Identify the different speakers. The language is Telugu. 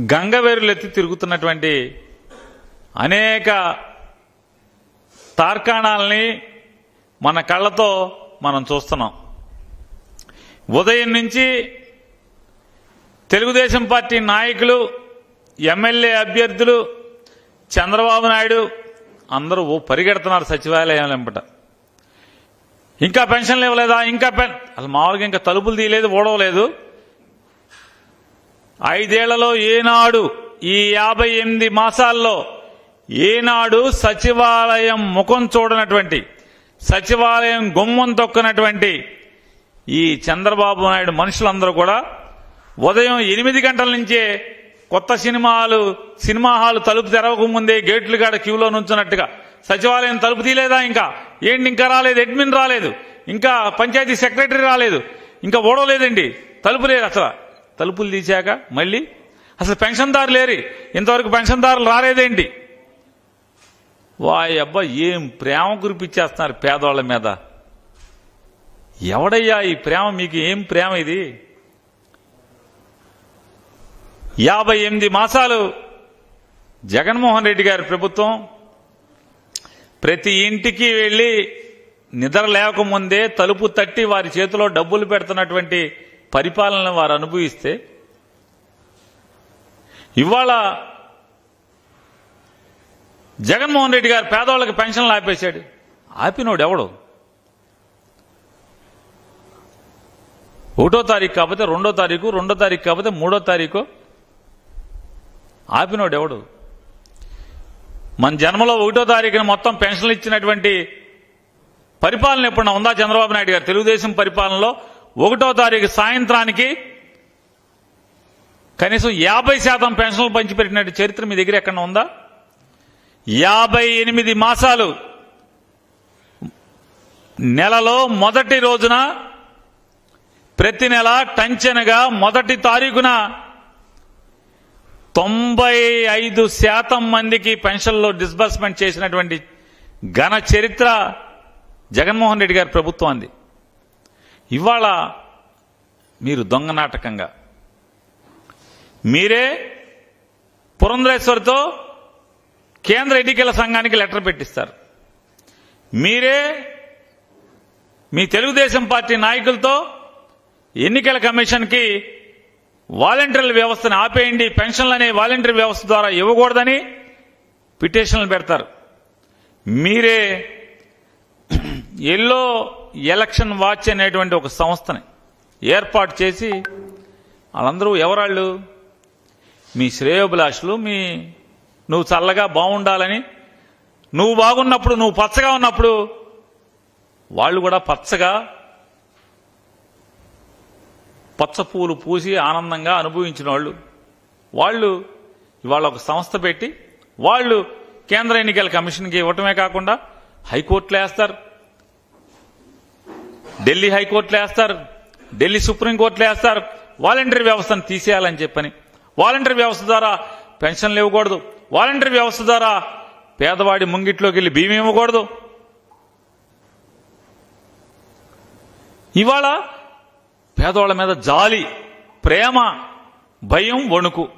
Speaker 1: గంగవేరులెత్తి తిరుగుతున్నటువంటి అనేక తార్కాణాలని మన కళ్ళతో మనం చూస్తున్నాం. ఉదయం నుంచి తెలుగుదేశం పార్టీ నాయకులు ఎమ్మెల్యే అభ్యర్థులు చంద్రబాబు నాయుడు అందరూ పరిగెడుతున్నారు సచివాలయం వెంపట ఇంకా పెన్షన్లు ఇవ్వలేదా? ఇంకా పెన్ అసలు మామూలుగా ఇంకా తలుపులు తీయలేదు ఓడవలేదు. ఐదేళ్ళలో ఏనాడు ఈ యాభై ఎనిమిది మాసాల్లో ఏనాడు సచివాలయం ముఖం చూడనటువంటి సచివాలయం గుమ్మం తొక్కనటువంటి ఈ చంద్రబాబు నాయుడు మనుషులందరూ కూడా ఉదయం ఎనిమిది గంటల నుంచే కొత్త సినిమాలు సినిమా హాలు తలుపు తెరవకముందే గేట్లు కాడ క్యూలో నుంచున్నట్టుగా సచివాలయం తలుపు తీయలేదా ఇంకా? ఏంటి ఇంకా రాలేదు? అడ్మిన్ రాలేదు. ఇంకా పంచాయతీ సెక్రటరీ రాలేదు. ఇంకా ఓడవలేదండి. తలుపు లేదు అసలు. తలుపులు తీశాక మళ్ళీ అసలు పెన్షన్దారు లేరు ఇంతవరకు పెన్షన్దారులు రాలేదేంటి? వాయ్ అబ్బా ఏం ప్రేమ కురిపించేస్తున్నారు పేదవాళ్ళ మీద. ఎవడయ్యా ఈ ప్రేమ? మీకు ఏం ప్రేమ ఇది? యాభై ఎనిమిది మాసాలు జగన్మోహన్ రెడ్డి గారి ప్రభుత్వం ప్రతి ఇంటికి వెళ్ళి నిద్ర లేకముందే తలుపు తట్టి వారి చేతిలో డబ్బులు పెడుతున్నటువంటి పరిపాలన వారు అనుభవిస్తే ఇవాళ జగన్మోహన్ రెడ్డి గారు పేదవాళ్ళకి పెన్షన్లు ఆపేశాడు. ఆపినోడు ఎవడు? ఒకటో తారీఖు కాకపోతే రెండో తారీఖు రెండో తారీఖు కాకపోతే మూడో తారీఖు ఆపినోడు ఎవడు? మన జన్మలో ఒకటో తారీఖున మొత్తం పెన్షన్లు ఇచ్చినటువంటి పరిపాలన ఎప్పుడన్నా ఉందా చంద్రబాబు నాయుడు గారు? తెలుగుదేశం పరిపాలనలో ఒకటో తారీఖు సాయంత్రానికి కనీసం యాభై శాతం పెన్షన్లు పంచిపెట్టినట్టు చరిత్ర మీ దగ్గర ఎక్కడ ఉందా? యాభై ఎనిమిది మాసాలు నెలలో మొదటి రోజున ప్రతి నెల టంచెనగా మొదటి తారీఖున తొంభై ఐదు శాతం మందికి పెన్షన్లో డిస్బర్స్మెంట్ చేసినటువంటి ఘన చరిత్ర జగన్మోహన్ రెడ్డి గారి ప్రభుత్వం అంది ఇవాళ మీరు దొంగ నాటకంగా. మీరే పురంధరేశ్వరితో కేంద్ర ఎన్నికల సంఘానికి లెటర్ పెట్టిస్తారు. మీరే మీ తెలుగుదేశం పార్టీ నాయకులతో ఎన్నికల కమిషన్కి వాలంటీర్ల వ్యవస్థను ఆపేయండి పెన్షన్లు అనే వాలంటీర్ వ్యవస్థ ద్వారా ఇవ్వకూడదని పిటిషన్లు పెడతారు. మీరే ఎల్లో ఎలక్షన్ వాచ్ అనేటువంటి ఒక సంస్థని ఏర్పాటు చేసి వాళ్ళందరూ ఎవరాళ్ళు? మీ శ్రేయోభిలాషులు మీ నువ్వు చల్లగా బాగుండాలని నువ్వు బాగున్నప్పుడు నువ్వు పచ్చగా ఉన్నప్పుడు వాళ్ళు కూడా పచ్చగా పచ్చ పూలు పూసి ఆనందంగా అనుభవించిన వాళ్ళు. వాళ్ళు ఇవాళ ఒక సంస్థ పెట్టి వాళ్ళు కేంద్ర ఎన్నికల కమిషన్కి ఇవ్వటమే కాకుండా హైకోర్టులో వేస్తారు. ఢిల్లీ హైకోర్టులో వేస్తారు ఢిల్లీ సుప్రీంకోర్టులో వేస్తారు వాలంటరీ వ్యవస్థను తీసేయాలని చెప్పని. వాలంటరీ వ్యవస్థ ద్వారా పెన్షన్లు ఇవ్వకూడదు. వాలంటరీ వ్యవస్థ ద్వారా పేదవాడి ముంగిట్లోకి వెళ్ళి బియ్యం ఇవ్వకూడదు. ఇవాళ పేదవాళ్ళ మీద జాలి ప్రేమ భయం వణుకు.